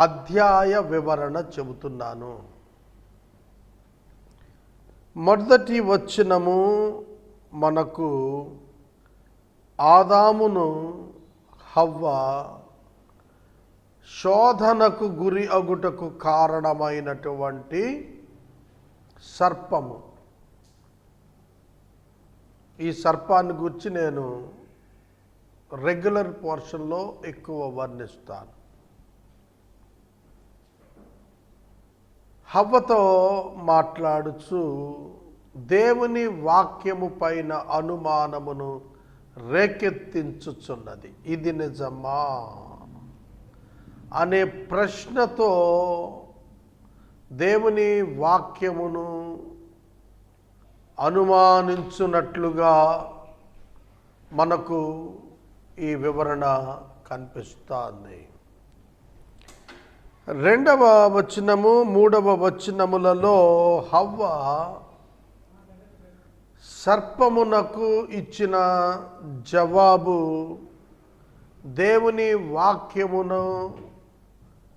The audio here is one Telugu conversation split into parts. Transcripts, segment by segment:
అధ్యాయ వివరణ చెబుతున్నాను. మొదటి వచనము మనకు ఆదామును హవ్వ శోధనకు గురి అగుటకు కారణమైనటువంటి సర్పము. ఈ సర్పాన్ని గురించి నేను రెగ్యులర్ పోర్షన్లో ఎక్కువ వర్ణిస్తాను. హవ్వతో మాట్లాడుచు దేవుని వాక్యము పైన అనుమానమును రేకెత్తించుచున్నది. ఇది నిజమా? అనే ప్రశ్నతో దేవుని వాక్యమును అనుమానించున్నట్లుగా మనకు ఈ వివరణ కనిపిస్తుంది. రెండవ వచనము మూడవ వచనములలో హవ్వ సర్పమునకు ఇచ్చిన జవాబు దేవుని వాక్యమును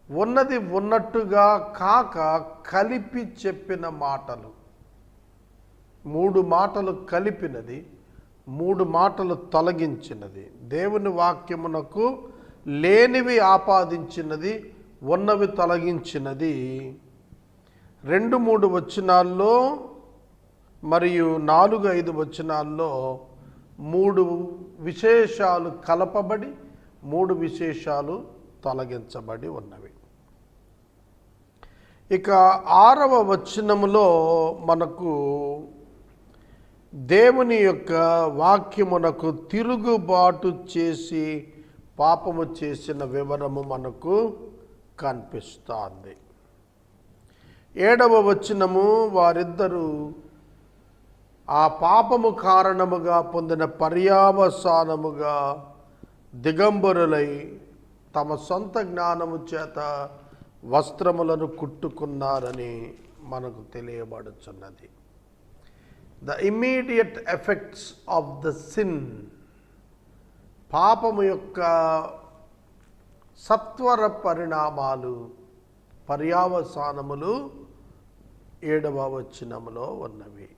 ఉన్నది ఉన్నట్టుగా కాక కలిపి చెప్పిన మాటలు. మూడు మాటలు కలిపినది మూడు మాటలు తొలగించినది. దేవుని వాక్యమునకు లేనివి ఆపాదించినది ఉన్నవి తొలగించినది. రెండు మూడు వచనాల్లో మరియు నాలుగు ఐదు వచనాల్లో మూడు విశేషాలు కలపబడి మూడు విశేషాలు తొలగించబడి ఉన్నవి. ఇక ఆరవ వచనములో మనకు దేవుని యొక్క వాక్యమునకు తిరుగుబాటు చేసి పాపము చేసిన వివరము మనకు కనిపిస్తోంది. ఏడవ వచనము వారిద్దరూ ఆ పాపము కారణముగా పొందిన పర్యావసానముగా దిగంబరులై తమ సొంత జ్ఞానము చేత వస్త్రములను కుట్టుకున్నారని మనకు తెలియబడుచున్నది. The immediate effects of the sin పాపము యొక్క సత్వర పరిణామాలు. పర్యావసానములు ఏడవ వచనములో ఉన్నవి.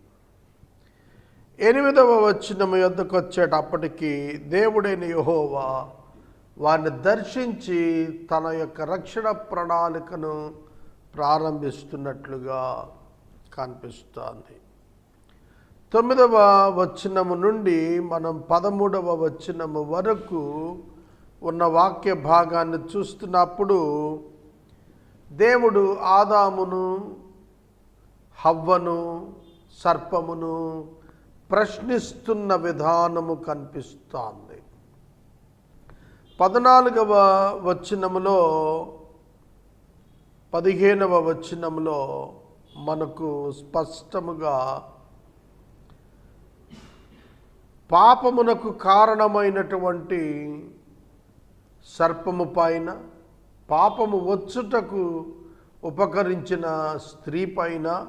ఎనిమిదవ వచనము యొద్దకు వచ్చేటప్పటికీ దేవుడైన యహోవా వారిని దర్శించి తన యొక్క రక్షణ ప్రణాళికను ప్రారంభిస్తున్నట్లుగా కనిపిస్తోంది. తొమ్మిదవ వచనము నుండి మనం పదమూడవ వచనము వరకు ఉన్న వాక్య భాగాన్ని చూస్తున్నప్పుడు దేవుడు ఆదామును హవ్వను సర్పమును ప్రశ్నిస్తున్న విధానము కనిపిస్తోంది. పద్నాలుగవ వచనములో పదిహేనవ వచనములో మనకు స్పష్టముగా పాపమునకు కారణమైనటువంటి సర్పము పైన పాపము వచ్చుటకు ఉపకరించిన స్త్రీ పైన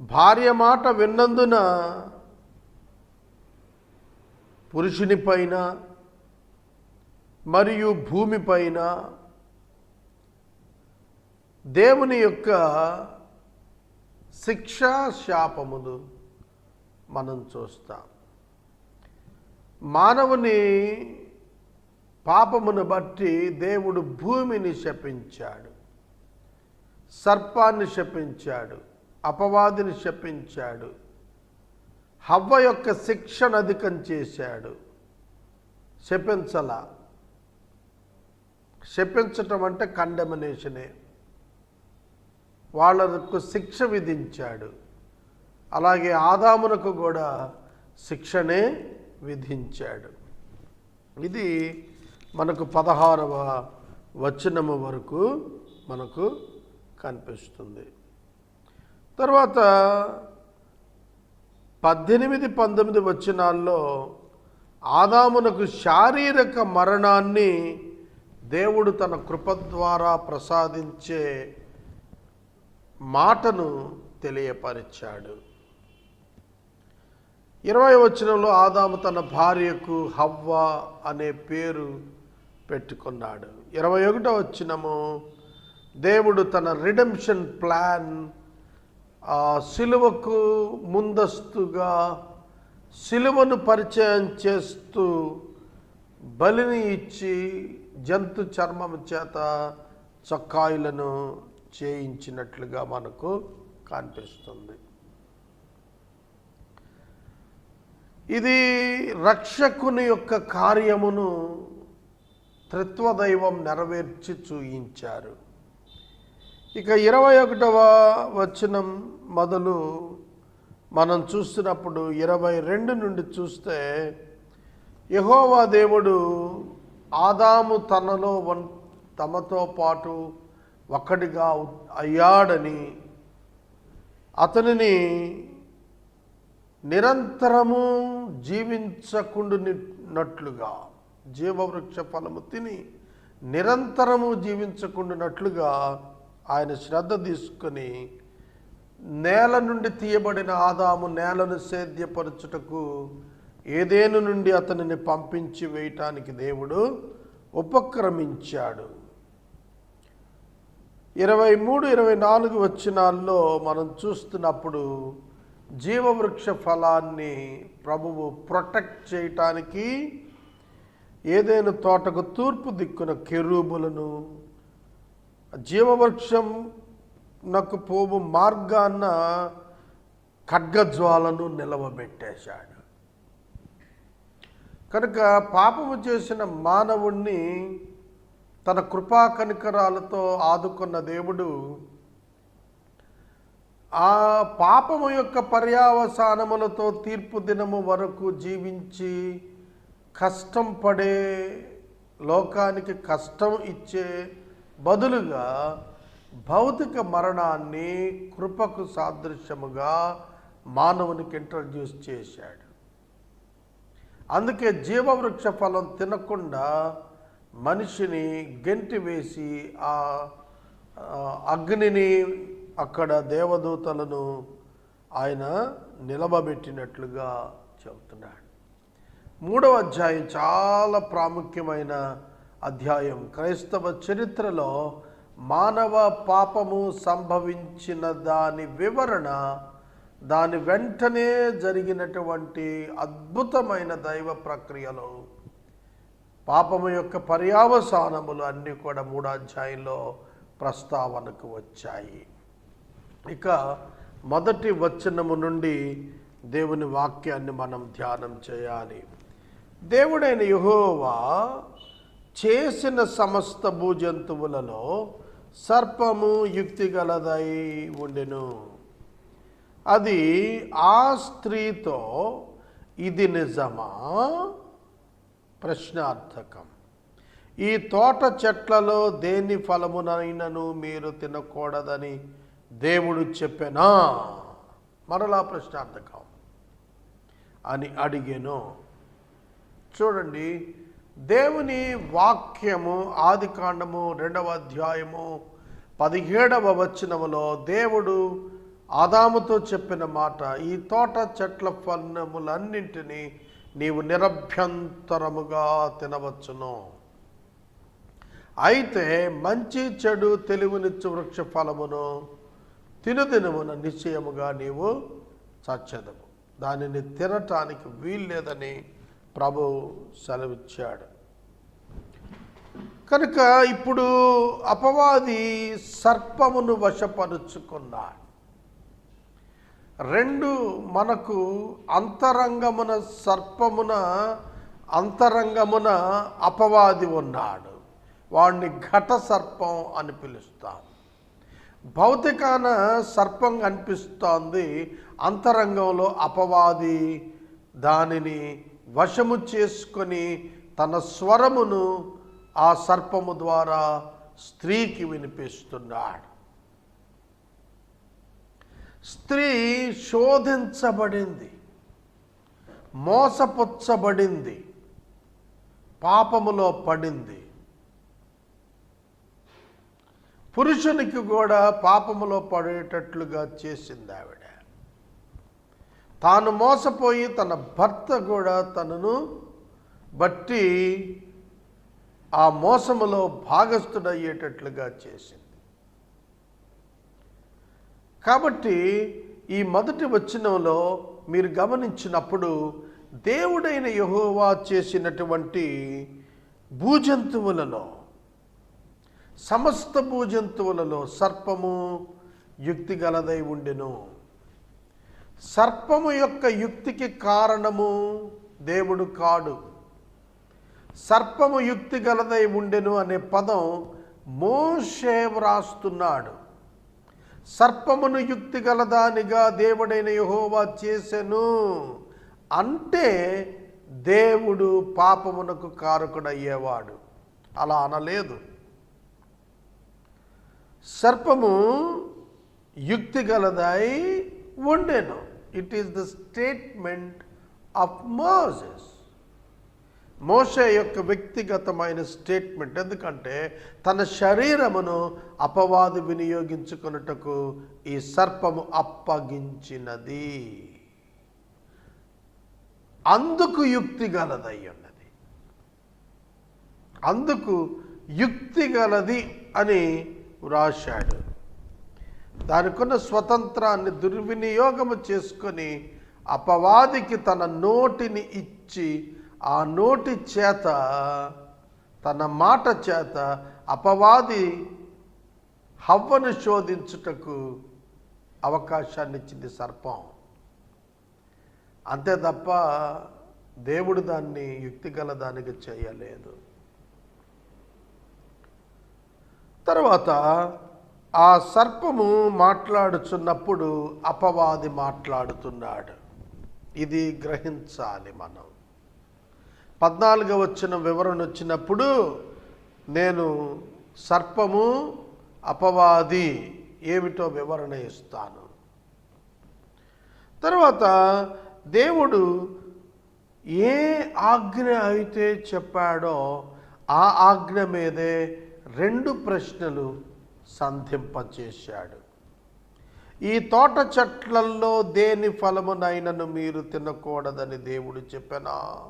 భార్య మాట విన్నందున పురుషుని పైన మరియు భూమిపైన దేవుని యొక్క శిక్షా శాపములు మనం చూస్తాం. మానవుని పాపమును బట్టి దేవుడు భూమిని శపించాడు సర్పాన్ని శపించాడు అపవాదిని శపించాడు హవ్వ యొక్క శిక్షను అధికం చేశాడు. శపించల. శపించటం అంటే కండమినేషనే వాళ్ళకు శిక్ష విధించాడు. అలాగే ఆదామునకు కూడా శిక్షనే విధించాడు. ఇది మనకు పదహారవ వచనము వరకు మనకు కనిపిస్తుంది. తర్వాత పద్దెనిమిది పంతొమ్మిది వచనాల్లో ఆదామునకు శారీరక మరణాన్ని దేవుడు తన కృప ద్వారా ప్రసాదించే మాటను తెలియపరిచాడు. ఇరవై వచనంలో ఆదాము తన భార్యకు హవ్వ అనే పేరు పెట్టుకున్నాడు. ఇరవై ఒకటో వచ్చినము దేవుడు తన రిడెంప్షన్ ప్లాన్ ఆ సిలువకు ముందస్తుగా సిలువను పరిచయం చేస్తూ బలిని ఇచ్చి జంతు చర్మము చేత చొక్కాయిలను చేయించినట్లుగా మనకు కనిపిస్తుంది. ఇది రక్షకుని యొక్క కార్యమును త్రిత్వదైవం నెరవేర్చి చూయించారు. ఇక ఇరవై ఒకటవ వచనం మొదలు మనం చూస్తున్నప్పుడు ఇరవై రెండు నుండి చూస్తే యహోవా దేవుడు ఆదాము తనలో వన్ తమతో పాటు ఒక్కడిగా అయ్యాడని అతనిని నిరంతరము జీవించకుండునట్లుగా జీవవృక్ష ఫలము తిని నిరంతరము జీవించకుండానట్లుగా ఆయన శ్రద్ధ తీసుకొని నేల నుండి తీయబడిన ఆదాము నేలను సేద్యపరచుటకు ఏదేను నుండి అతనిని పంపించి వేయటానికి దేవుడు ఉపక్రమించాడు. ఇరవై మూడు ఇరవై నాలుగు వచ్చినాల్లో మనం చూస్తున్నప్పుడు జీవవృక్ష ఫలాన్ని ప్రభువు ప్రొటెక్ట్ చేయటానికి ఏదైనా తోటకు తూర్పు దిక్కున కెరూబులను జీవవృక్షం నాకు పోవు మార్గాన్న ఖడ్గజ్వాలను నిలవబెట్టేశాడు. కనుక పాపము చేసిన మానవుణ్ణి తన కృపా కనికరాలతో ఆదుకున్న దేవుడు ఆ పాపము యొక్క పర్యావసానములతో తీర్పు దినము వరకు జీవించి కష్టం పడే లోకానికి కష్టం ఇచ్చే బదులుగా భౌతిక మరణాన్ని కృపకు సాదృశ్యముగా మానవునికి ఇంట్రడ్యూస్ చేశాడు. అందుకే జీవవృక్ష ఫలం తినకుండా మనిషిని గెంటి వేసి ఆ అగ్నిని అక్కడ దేవదూతలను ఆయన నిలబెట్టినట్లుగా చెబుతున్నాడు. మూడవ అధ్యాయం చాలా ప్రాముఖ్యమైన అధ్యాయం. క్రైస్తవ చరిత్రలో మానవ పాపము సంభవించిన దాని వివరణ దాని వెంటనే జరిగినటువంటి అద్భుతమైన దైవ ప్రక్రియలు. పాపము యొక్క పర్యావసానములు అన్నీ కూడా మూడో అధ్యాయంలో ప్రస్తావనకు వచ్చాయి. ఇక మొదటి వచనము నుండి దేవుని వాక్యాన్ని మనం ధ్యానం చేయాలి. దేవుడైన యహోవా చేసిన సమస్త భూజంతువులలో సర్పము యుక్తిగలదై ఉండెను. అది ఆ స్త్రీతో ఇది నిజమా? ప్రశ్నార్థకం. ఈ తోట చెట్లలో దేని ఫలమునైనను మీరు తినకూడదని దేవుడు చెప్పెనా? మరలా ప్రశ్నార్థకం. అని అడిగాను. చూడండి దేవుని వాక్యము ఆది కాండము రెండవ అధ్యాయము పదిహేడవ వచనములో దేవుడు ఆదాముతో చెప్పిన మాట ఈ తోట చెట్ల ఫలములన్నింటినీ నీవు నిరభ్యంతరముగా తినవచ్చును. అయితే మంచి చెడు తెలివినిచ్చు వృక్ష ఫలమును తినుదినమున నిశ్చయముగా నీవు చచ్చదము దానిని తినటానికి వీల్లేదని ప్రభు సెలవిచ్చాడు. కనుక ఇప్పుడు అపవాది సర్పమును వశపరుచుకున్నాడు. రెండు మనకు అంతరంగమున సర్పమున అంతరంగమున అపవాది ఉన్నాడు. వాడిని ఘట సర్పం అని పిలుస్తాం. భౌతికాన సర్పం కనిపిస్తోంది. అంతరంగంలో అపవాది దానిని వశము చేసుకొని తన స్వరమును ఆ సర్పము ద్వారా స్త్రీకి వినిపిస్తున్నాడు. స్త్రీ శోధించబడింది మోసపుచ్చబడింది పాపములో పడింది. పురుషునికి కూడా పాపములో పడేటట్లుగా చేసింది ఆవిడ తాను మోసపోయి తన భర్త కూడా తనను బట్టి ఆ మోసములో భాగస్థుడయ్యేటట్లుగా చేసింది. కాబట్టి ఈ మొదటి వచనంలో మీరు గమనించినప్పుడు దేవుడైన యహోవా చేసినటువంటి భూజంతువులలో సమస్త భూజంతువులలో సర్పము యుక్తి గలదై ఉండెను. సర్పము యొక్క యుక్తికి కారణము దేవుడు కాడు. సర్పము యుక్తి గలదై ఉండెను అనే పదం మోషే వ్రాస్తున్నాడు. సర్పమును యుక్తి గలదానిగా దేవుడైన యహోవా చేసెను అంటే దేవుడు పాపమునకు కారకుడయ్యేవాడు. అలా అనలేదు. సర్పము యుక్తి గలదై ఉండెను. It is the statement of Moses మోషే యొక్క వ్యక్తిగతమైన స్టేట్మెంట్ ఎందుకంటే తన శరీరమును అపవాది వినియోగించుకొనుటకు ఈ సర్పము అప్పగించినది. అందుకు యుక్తి గలదై ఉన్నది. అందుకు యుక్తి గలది అని వ్రాశాడు. దానికున్న స్వతంత్రాన్ని దుర్వినియోగము చేసుకొని అపవాదికి తన నోటిని ఇచ్చి ఆ నోటి చేత తన మాట చేత అపవాది హవ్వను శోధించుటకు అవకాశాన్ని ఇచ్చింది సర్పం. అంతే తప్ప దేవుడు దాన్ని యుక్తిగల దానికి చేయలేదు. తర్వాత ఆ సర్పము మాట్లాడుచున్నప్పుడు అపవాది మాట్లాడుతున్నాడు. ఇది గ్రహించాలి మనం. పద్నాలుగవ వచ్చిన వివరణ వచ్చినప్పుడు నేను సర్పము అపవాది ఏమిటో వివరణ ఇస్తాను. తర్వాత దేవుడు ఏ ఆజ్ఞ అయితే చెప్పాడో ఆ ఆజ్ఞ మీదే రెండు ప్రశ్నలు సంధింపచేశాడు ఈ తోట చెట్లల్లో దేని ఫలమునైనను మీరు తినకూడదని దేవుడు చెప్పనా?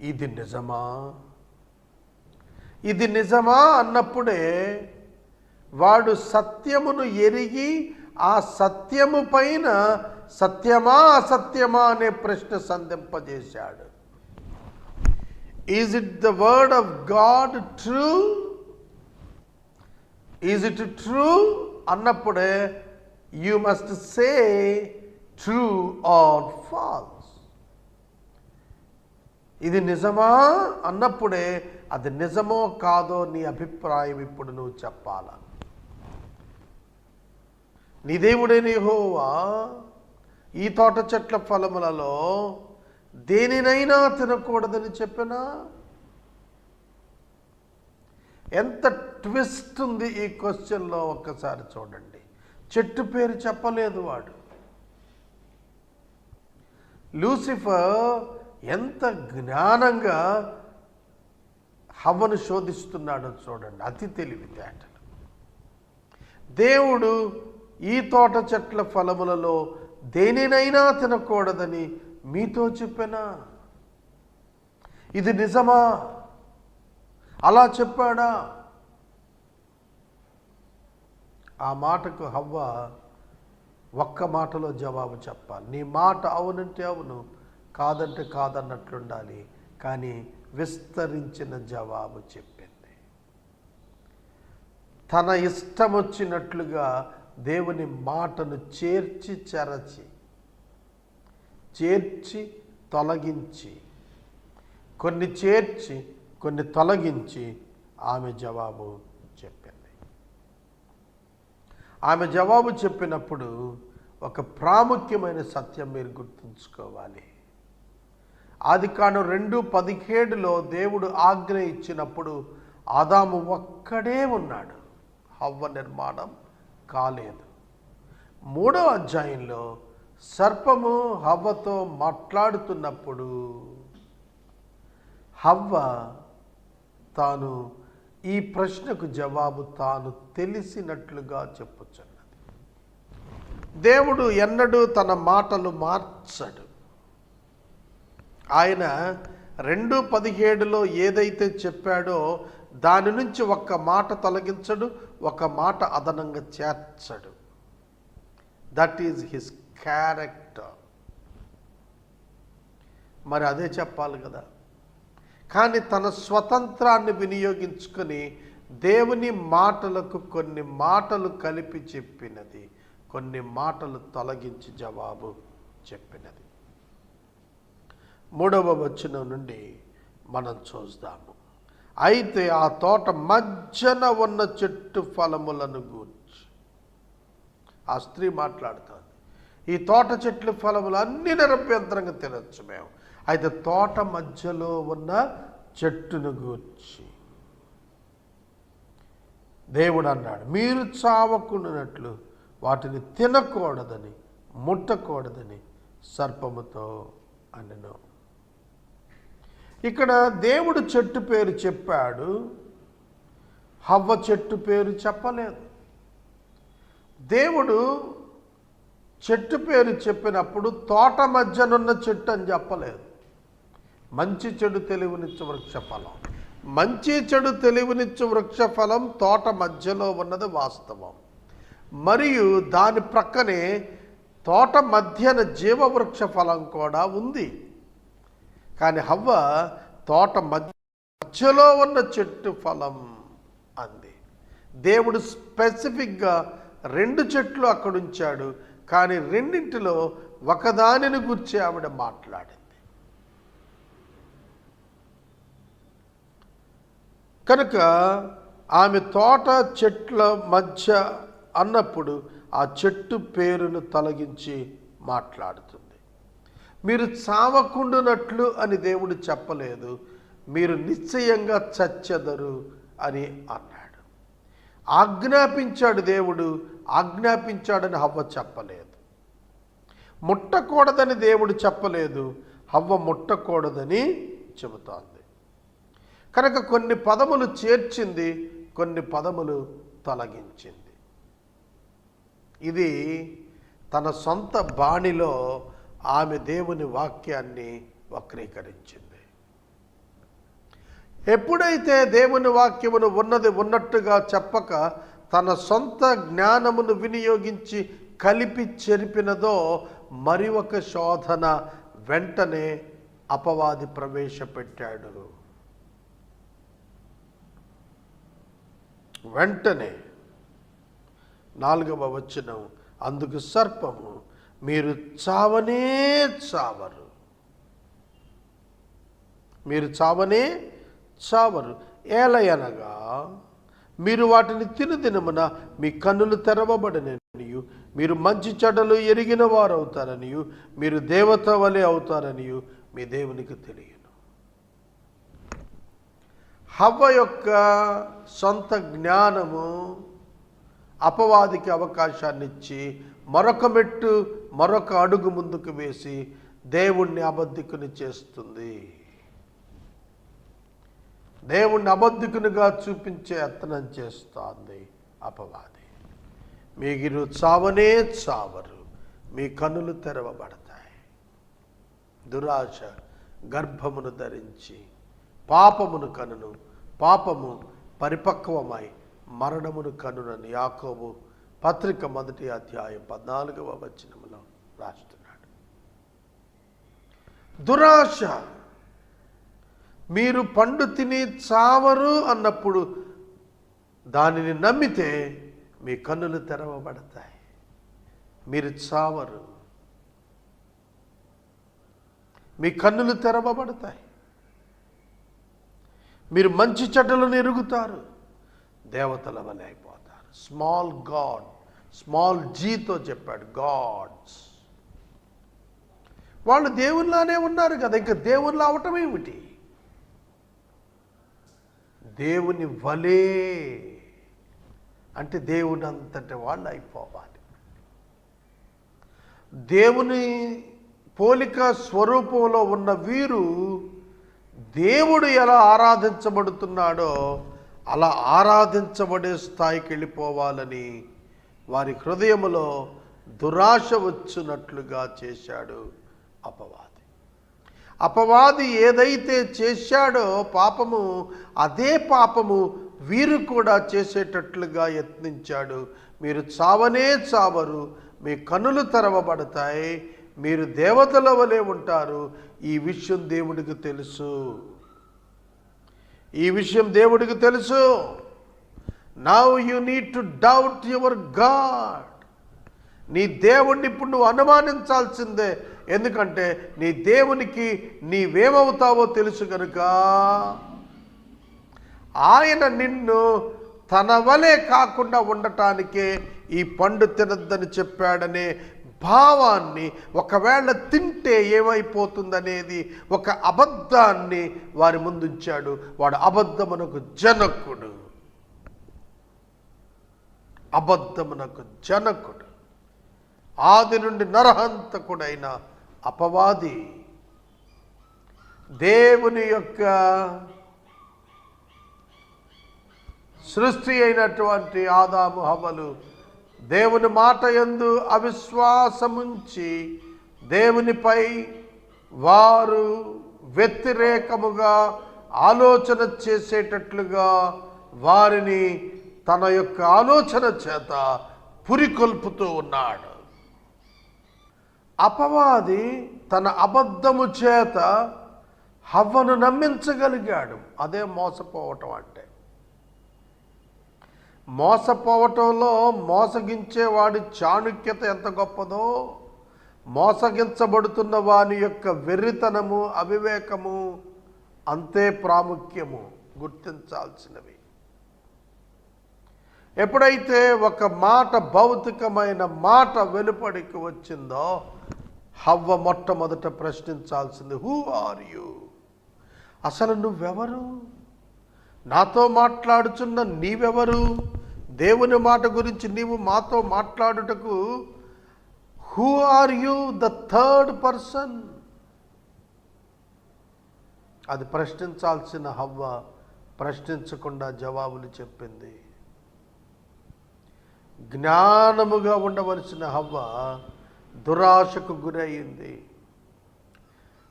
ఇది నిజమా? ఇది నిజమా అన్నప్పుడే వాడు సత్యమును ఎరిగి ఆ సత్యము పైన సత్యమా అసత్యమా అనే ప్రశ్న సంధింపజేశాడు. Is it the word of God true is it true అన్నప్పుడే you must say true or false ఇది నిజమా? అన్నప్పుడే అది నిజమో కాదో నీ అభిప్రాయం ఇప్పుడు నువ్వు చెప్పాలా? నీ దేవుడే నీ హోవా ఈ తోట చెట్ల ఫలములలో దేనినైనా తినకూడదని చెప్పినా ఎంత ట్విస్ట్ ఉంది ఈ క్వశ్చన్లో ఒక్కసారి చూడండి. చెట్టు పేరు చెప్పలేదు వాడు. లూసిఫర్ ఎంత జ్ఞానంగా హవ్వను శోధిస్తున్నాడో చూడండి. అతి తెలివితేటలు దేవుడు ఈ తోట చెట్ల ఫలములలో దేనినైనా తినకూడదని మీతో చెప్పానా? ఇది నిజమా? అలా చెప్పాడా? ఆ మాటకు హవ్వ ఒక్క మాటలో జవాబు చెప్పాలి. నీ మాట అవునంటే అవును కాదంటే కాదన్నట్లుండాలి. కానీ విస్తరించిన జవాబు చెప్పింది. తన ఇష్టం వచ్చినట్లుగా దేవుని మాటను చేర్చి చెరచి చేర్చి తొలగించి. కొన్ని చేర్చి కొన్ని తొలగించి ఆమె జవాబు చెప్పింది. ఆమె జవాబు చెప్పినప్పుడు ఒక ప్రాముఖ్యమైన సత్యం మీరు గుర్తుంచుకోవాలి. ఆది కాను రెండు పదిహేడులో దేవుడు ఆజ్ఞ ఇచ్చినప్పుడు ఆదాము ఒక్కడే ఉన్నాడు. హవ్వ నిర్మాణం కాలేదు. మూడో అధ్యాయంలో సర్పము హవ్వతో మాట్లాడుతున్నప్పుడు హవ్వ తాను ఈ ప్రశ్నకు జవాబు తాను తెలిసినట్లుగా చెప్పుచున్నది. దేవుడు ఎన్నడూ తన మాటలు మార్చడు. ఆయన రెండు పదిహేడులో ఏదైతే చెప్పాడో దాని నుంచి ఒక్క మాట తొలగించడు ఒక మాట అదనంగా చేర్చడు. దట్ ఈజ్ హిస్ క్యారెక్టర్ మరి అదే చెప్పాలి కదా. కానీ తన స్వతంత్రాన్ని వినియోగించుకొని దేవుని మాటలకు కొన్ని మాటలు కలిపి చెప్పినది కొన్ని మాటలు తొలగించి జవాబు చెప్పినది. మూడవ వచనం నుండి మనం చూద్దాము అయితే ఆ తోట మధ్యన ఉన్న చెట్టు ఫలములను గూర్చి ఆ స్త్రీ మాట్లాడుతోంది. ఈ తోట చెట్లు ఫలములు అన్ని నిరభ్యంతరంగా తినచ్చు మేము. అయితే తోట మధ్యలో ఉన్న చెట్టును గూర్చి దేవుడు అన్నాడు మీరు చావకుండానట్లు వాటిని తినకూడదని ముట్టకూడదని సర్పముతో అనెను ఇక్కడ దేవుడు చెట్టు పేరు చెప్పాడు హవ్వ చెట్టు పేరు చెప్పలేదు. దేవుడు చెట్టు పేరు చెప్పినప్పుడు తోట మధ్యనున్న చెట్టు అని చెప్పలేదు. మంచి చెడు తెలివినిచ్చు వృక్షఫలం. మంచి చెడు తెలివినిచ్చు వృక్షఫలం తోట మధ్యలో ఉన్నది వాస్తవం. మరియు దాని ప్రక్కనే తోట మధ్యన జీవవృక్ష ఫలం కూడా ఉంది. కానీ హవ్వ తోట మధ్యలో ఉన్న చెట్టు ఫలం అంది. దేవుడు స్పెసిఫిక్గా రెండు చెట్లు అక్కడ ఉంచాడు కానీ రెండింటిలో ఒకదానిని గుర్చి ఆవిడ మాట్లాడింది. కనుక ఆమె తోట చెట్ల మధ్య అన్నప్పుడు ఆ చెట్టు పేరును తొలగించి మాట్లాడుతుంది. మీరు చావకుండునట్లు అని దేవుడు చెప్పలేదు మీరు నిశ్చయంగా చచ్చెదరు అని అన్నాడు. ఆజ్ఞాపించాడు దేవుడు ఆజ్ఞాపించాడని హవ్వ చెప్పలేదు. ముట్టకూడదని దేవుడు చెప్పలేదు హవ్వ ముట్టకూడదని చెబుతోంది. కనుక కొన్ని పదములు చేర్చింది కొన్ని పదములు తొలగించింది. ఇది తన సొంత బాణిలో ఆమె దేవుని వాక్యాన్ని వక్రీకరించింది. ఎప్పుడైతే దేవుని వాక్యమును ఉన్నది ఉన్నట్టుగా చెప్పక తన సొంత జ్ఞానమును వినియోగించి కలిపి చెరిపినదో మరి ఒక శోధన వెంటనే అపవాది ప్రవేశపెట్టాడు. వెంటనే నాలుగవ వచనం అందుకు సర్పము మీరు చావనే చావరు. మీరు చావనే చావరు. ఏలయనగా మీరు వాటిని తినదినమున మీ కన్నులు తెరవబడననియు. మీరు మంచి చెడ్డలు ఎరిగిన వారు అవుతారనియు మీరు దేవత వలె అవుతారనియు. మీ దేవునికి తెలియను. హవ్వ యొక్క సొంత జ్ఞానము అపవాదికి అవకాశాన్ని ఇచ్చి మరొక మెట్టు మరొక అడుగు ముందుకు వేసి దేవుణ్ణి అబద్ధికుని చేస్తుంది. దేవుణ్ణి అబద్ధికునిగా చూపించే యత్నం చేస్తోంది అపవాది. మీరు చావనే చావరు మీ కనులు తెరవబడతాయి. దురాశ గర్భమును ధరించి పాపమును కనును పాపము పరిపక్వమై మరణమును కనునని యాకోబు పత్రిక మొదటి అధ్యాయం పద్నాలుగవ వచనంలో రాస్తున్నాడు. దురాశ మీరు పండు తిని చావరు అన్నప్పుడు దానిని నమ్మితే మీ కన్నులు తెరవబడతాయి. మీరు చావరు. మీ కన్నులు తెరవబడతాయి. మీరు మంచి చెడ్డలను ఎరుగుతారు. దేవతల వలె అయిపోతారు. స్మాల్ గాడ్ స్మాల్ జీతో చెప్పాడు గాడ్స్ వాళ్ళు దేవుళ్ళనే ఉన్నారు కదా. ఇంకా దేవుళ్ళు అవటం ఏమిటి? దేవుని వలే అంటే దేవుని అంతటి వాళ్ళు అయిపోవాలి. దేవుని పోలిక స్వరూపంలో ఉన్న వీరు దేవుడు ఎలా ఆరాధించబడుతున్నాడో అలా ఆరాధించబడే స్థాయికి వెళ్ళిపోవాలని వారి హృదయములో దురాశ వచ్చినట్లుగా చేశాడు అపవాది. అపవాది ఏదైతే చేశాడో పాపము అదే పాపము వీరు కూడా చేసేటట్లుగా యత్నించాడు. మీరు చావనే చావరు మీ కన్నులు తెరవబడతాయి మీరు దేవతల వలె ఉంటారు. ఈ విషయం దేవుడికి తెలుసు. ఈ విషయం దేవుడికి తెలుసు. Now you need to doubt your God నీ దేవుణ్ణి ఇప్పుడు నువ్వు అనుమానించాల్సిందే. ఎందుకంటే నీ దేవునికి నీవేమవుతావో తెలుసు కనుక ఆయన నిన్ను తన వలే కాకుండా ఉండటానికే ఈ పండు తినద్దని చెప్పాడనే భావాన్ని ఒకవేళ తింటే ఏమైపోతుందనేది ఒక అబద్ధాన్ని వారి ముందుంచాడు. వాడు అబద్ధమునకు జనకుడు. అబద్ధమునకు జనకుడు. ఆది నుండి నరహంతకుడైన అపవాది దేవుని యొక్క సృష్టి అయినటువంటి ఆదాము హవలు దేవుని మాట యందు అవిశ్వాసముంచి దేవునిపై వారు వ్యతిరేకముగా ఆలోచన చేసేటట్లుగా వారిని తన యొక్క ఆలోచన చేత పురికొల్పుతూ ఉన్నాడు. అపవాది తన అబద్ధము చేత హవ్వను నమ్మించగలిగాడు. అదే మోసపోవటం అంటే. మోసపోవటంలో మోసగించేవాడి చాణుక్యత ఎంత గొప్పదో మోసగించబడుతున్న వాని యొక్క వెర్రితనము అవివేకము అంతే ప్రాముఖ్యము గుర్తించాల్సినవి. ఎప్పుడైతే ఒక మాట భౌతికమైన మాట వెలుపడికి వచ్చిందో హవ్వ మొట్టమొదట ప్రశ్నించాల్సింది హూ ఆర్ యూ అసలు నువ్వెవరు? నాతో మాట్లాడుచున్న నీవెవరు? దేవుని మాట గురించి నీవు మాతో మాట్లాడుటకు who are you the third person అది ప్రశ్నించాల్సిన హవ్వ ప్రశ్నించకుండా జవాబులు చెప్పింది. జ్ఞానముగా ఉండవలసిన హవ్వ దురాశకు గురయ్యింది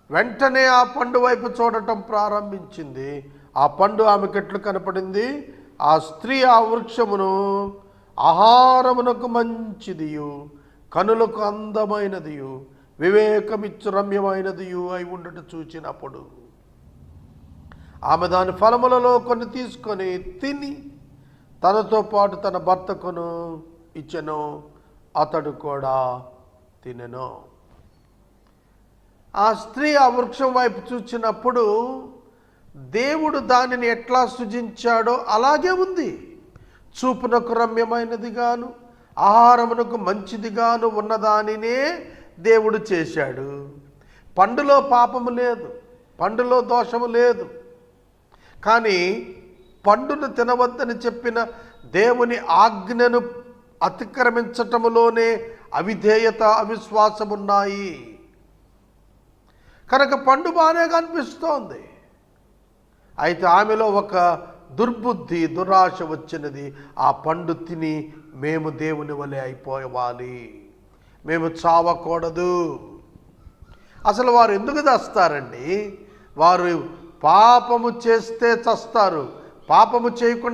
వెంటనే ఆ పండు వైపు చూడటం ప్రారంభించింది. ఆ పండు ఆమెకెట్లు కనపడింది? ఆ స్త్రీ ఆ వృక్షమును ఆహారమునకు మంచిదియు కనులకు అందమైనదియు వివేకమిచ్చు రమ్యమైనదియు అయి ఉండట చూచినప్పుడు ఆమె దాని ఫలములలో కొన్ని తీసుకొని తిని తనతో పాటు తన భర్తకును ఇచ్చెను అతడు కూడా తినెను. ఆ స్త్రీ ఆ వృక్షం వైపు చూచినప్పుడు దేవుడు దానిని ఎట్లా సృజించాడో అలాగే ఉంది. చూపునకు రమ్యమైనదిగాను ఆహారమునకు మంచిదిగాను ఉన్నదానినే దేవుడు చేశాడు. పండులో పాపము లేదు పండులో దోషము లేదు. కానీ పండును తినవద్దని చెప్పిన దేవుని ఆజ్ఞను అతిక్రమించటములోనే అవిధేయత అవిశ్వాసమున్నాయి. కనుక పండు బాగానే కనిపిస్తోంది. అయితే ఆమెలో ఒక దుర్బుద్ధి దురాశ వచ్చినది. ఆ పండు తిని మేము దేవుని వలె అయిపోవాలి. మేము చావకూడదు. అసలు వారు ఎందుకు చస్తారండి? వారు పాపము చేస్తే చస్తారు. పాపము చేయకుండా